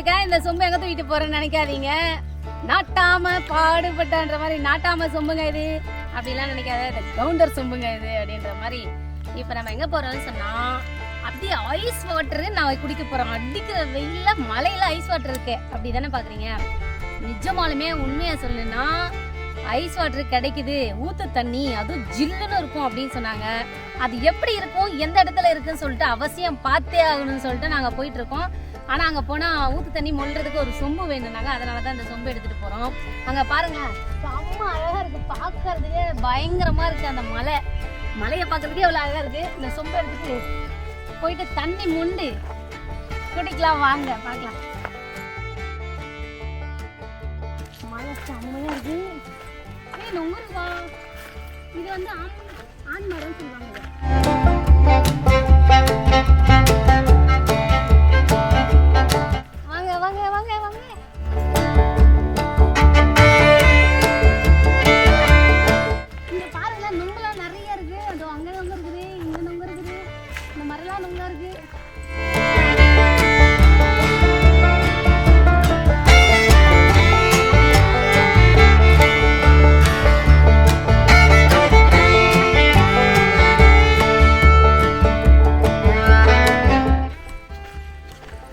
இருக்கேன். இந்த சொம்பு எங்க தூக்கிட்டு போறேன்னு நினைக்காதீங்க. நாட்டாம பாடுபட்டன்ற மாதிரி நாட்டாம சொம்புங்க இது. அப்படிலாம் நினைக்காத. இந்த கவுண்டர் சொம்புங்க இது அப்படின்ற மாதிரி இப்ப நம்ம எங்க போறோம்னு சொன்னா அப்படியே ஐஸ் வாட்டர் நான் குடிக்க போறோம் அடிக்கிற வெயில மலையில ஐஸ் வாட்டர் இருக்கு. அப்படி தானே பாக்குறீங்க? நிஜமாலுமே உண்மையா சொல்லுன்னா ஐஸ் வாட்டர் கிடைக்குது. ஊத்து தண்ணி அதுவும் ஜில்லுன்னு இருக்கும் அப்படின்னு சொன்னாங்க. அது எப்படி இருக்கும்? எந்த இடத்துல இருக்குன்னு சொல்லிட்டு அவசியம் பார்த்தே ஆகணும்னு சொல்லிட்டு நாங்க போயிட்டு இருக்கோம். ஆனா அங்க போனா ஊத்து தண்ணி மொள்றதுக்கு ஒரு சொம்பு வேணும்னாங்க. அதனால தான் அந்த சொம்பு எடுத்துட்டு போறோம். அங்க பாருங்க செம்ம அழகா இருக்கு. பாக்குறதுக்கே பயங்கரமா இருக்கு அந்த மலை. மலையை பார்க்கறதுக்கே அவ்வளவு அழகா இருக்கு. இந்த சொம்பு எடுத்துட்டு போயிட்டு தண்ணி முண்டு குடிக்கலாம். வாங்க பார்க்கலாம் மழை செம்மையா இருக்கு. ஏய் நொங்குருவா இது வந்து ஆண் ஆண் மரம் சொல்லுவாங்க.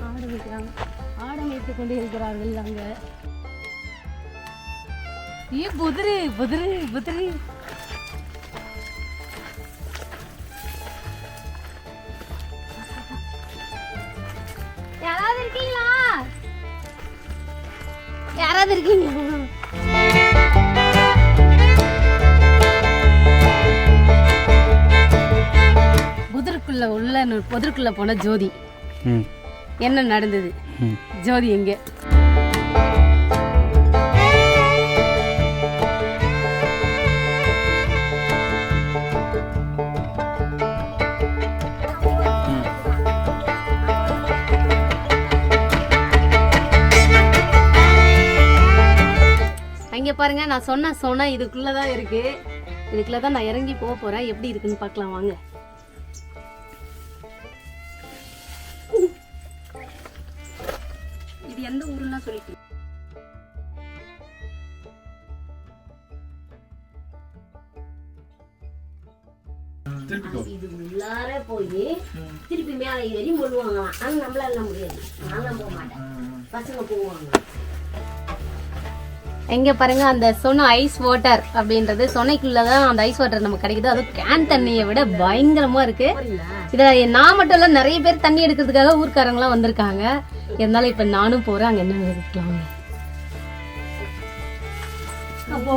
ஆடு வைக்கிறாங்க ஆடு வைத்து கொண்டு இருக்கிறார்கள் அங்க. ஏ புதிரு புதிரு புதிரு யாராவது இருக்கீங்களா? யாராவது இருக்கீங்களா? புதருக்குள்ள உள்ள புதருக்குள்ள போன ஜோதி. ம். என்ன நடந்தது? ஜோதி எங்க? அங்க பாருங்க நான் சொன்ன சொன்ன இதுக்குள்ளதான் இருக்கு. இதுக்குள்ளதான் நான் இறங்கி போக போறேன். எப்படி இருக்குன்னு பார்க்கலாம் வாங்க. இது எந்த ஊருன்னா சொல்லிட்டு. இது உள்ளார போய் திருப்பி மேலே ஏறி முள்ளுவாங்களாம் ஆனா நம்மளால முடியாது. நான் போக மாட்டேன். பசங்க போவாங்க. எங்க பாருங்க அந்த சொன்ன ஐஸ் வாட்டர் அப்படின்றது சொன்னைக்குள்ளதான் அந்த ஐஸ் வாட்டர் நமக்கு கிடைக்குது. அதுவும் கேன் தண்ணியை விட பயங்கரமா இருக்கு. இத நான் மட்டும் இல்ல நிறைய பேர் தண்ணி எடுக்கிறதுக்காக ஊர்க்காரங்க எல்லாம் வந்திருக்காங்க. இருந்தாலும் இப்ப நானும் போறேன் அங்க என்ன இருக்கலாம் அப்போ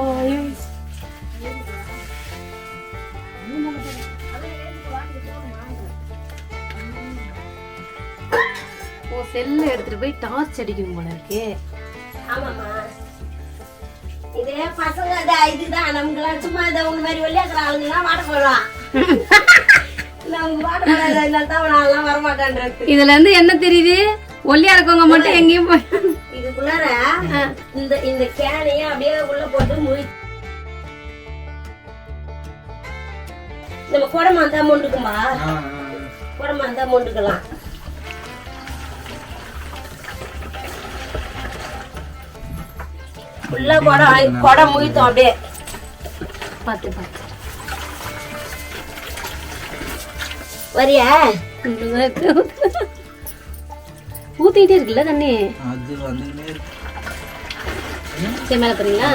ஓ செல்ல எடுத்துட்டு போய் டார்ச் அடிக்கணும் போல இருக்கு. ஆமாம்மா. இதே பசங்க இதா- இதுதான். நமக்குலாம் சும்மா இந்த உங்க மாதிரி வெளியாக்குற ஆளுங்கலாம் வாட போடலாம் இதுல இருந்து என்ன தெரியுது? ஒல்லியா இருக்கவங்க மட்டும் எங்கேயும் போய் இதுக்குள்ளார இந்த இந்த கேனையும் அப்படியே உள்ள போட்டு முழி நம்ம குடமா இருந்தா மொண்டுக்குமா குடமா இருந்தா மொண்டுக்கலாம் ஃபுல்லா குடம் குடம் முழித்தோம் அப்படியே. பார்த்து பார்த்து வரியா? ஊத்திட்டே இருக்குல்ல தண்ணி? அது வந்துக்கிட்டே இருக்கு. சரி மேல போறீங்களா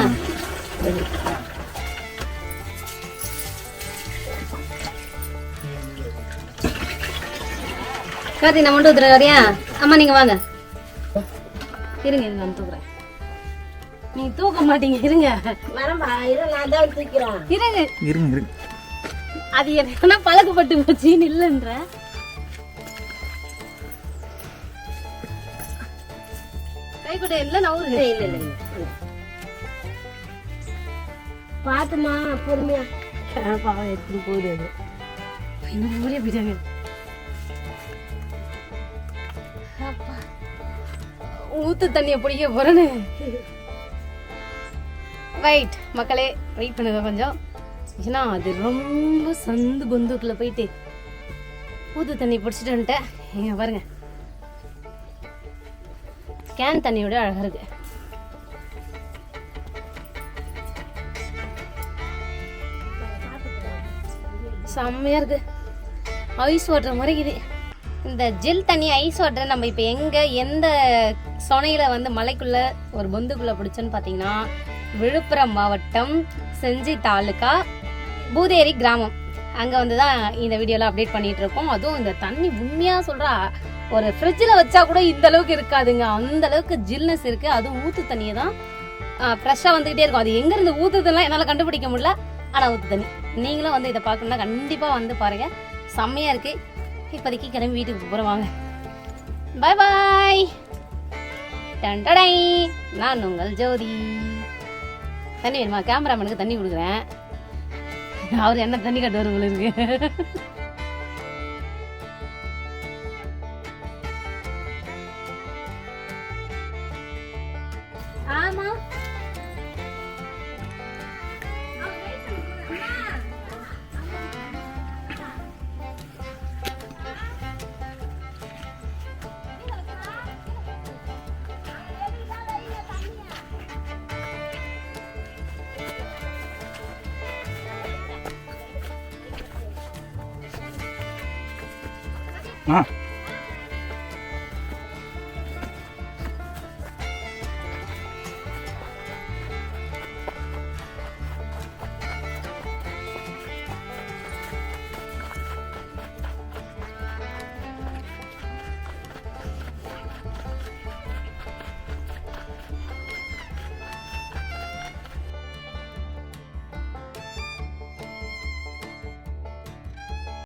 கார்த்தி நான் மட்டும் ஊத்துறேன் வரியா அம்மா நீங்க வாங்க. இருங்க இருங்க நான் தூக்குறேன். நீங்க தூக்க மாட்டீங்க இருங்க. வரம்பா இரு நான் தான் தூக்கிறேன். இருங்க. இருங்க இருங்க. அது என்ன பழக்கப்பட்டு போச்சுன்னு இல்லைன்ற. இல்ல நான் இல்ல இல்ல பாத்துமா பொறுமையா. பாவம் எடுத்துட்டு போகுது அது? இன்னும் ஊரே போயிட்டாங்க அப்பா. ஊத்து தண்ணியை பிடிக்க போறேன்னு. வெயிட் மக்களே வெயிட் பண்ணுங்க கொஞ்சம். ஏன்னா அது ரொம்ப சந்து பொந்துக்குள்ள போயிட்டு ஊத்து தண்ணி பிடிச்சிட்டு வந்துட்டேன். பாருங்க. கேன் தண்ணியோட அழகாக இருக்கு. செம்மையாக இருக்கு. ஐஸ் வாட்டர் மாதிரி இது இந்த ஜில் தண்ணி ஐஸ் வாட்டரை நம்ம இப்போ எங்கே எந்த சுனையில் வந்து மலைக்குள்ளே ஒரு பொந்துக்குள்ளே பிடிச்சோன்னு பார்த்தீங்கன்னா விழுப்புரம் மாவட்டம் செஞ்சி தாலுக்கா பூதேரி கிராமம். அங்கே வந்து தான் இந்த வீடியோலாம் அப்டேட் பண்ணிகிட்ருக்கோம் இருக்கோம். அதுவும் இந்த தண்ணி உண்மையாக சொல்கிறா ஒரு ஃப்ரிட்ஜில் வச்சா கூட இந்த அளவுக்கு இருக்காதுங்க. அந்த அளவுக்கு ஜில்னஸ் இருக்கு. அதுவும் ஊத்து தண்ணியை தான் ஃப்ரெஷ்ஷாக வந்துகிட்டே இருக்கும். அது எங்கேருந்து ஊத்துதுலாம் என்னால் கண்டுபிடிக்க முடியல. ஆனால் ஊத்து தண்ணி. நீங்களும் வந்து இதை பார்க்கணும்னா கண்டிப்பாக வந்து பாருங்க. செம்மையாக இருக்கு. இப்போதைக்கு கிளம்பி வீட்டுக்கு போகிறோம் வாங்க. பாய் பாய் டண்டடை நான் உங்கள் ஜோதி. தண்ணி வேணுமா? கேமராமேனுக்கு தண்ணி கொடுக்குறேன். அவர் என்ன தண்ணி கட்டுவார் போல 啊。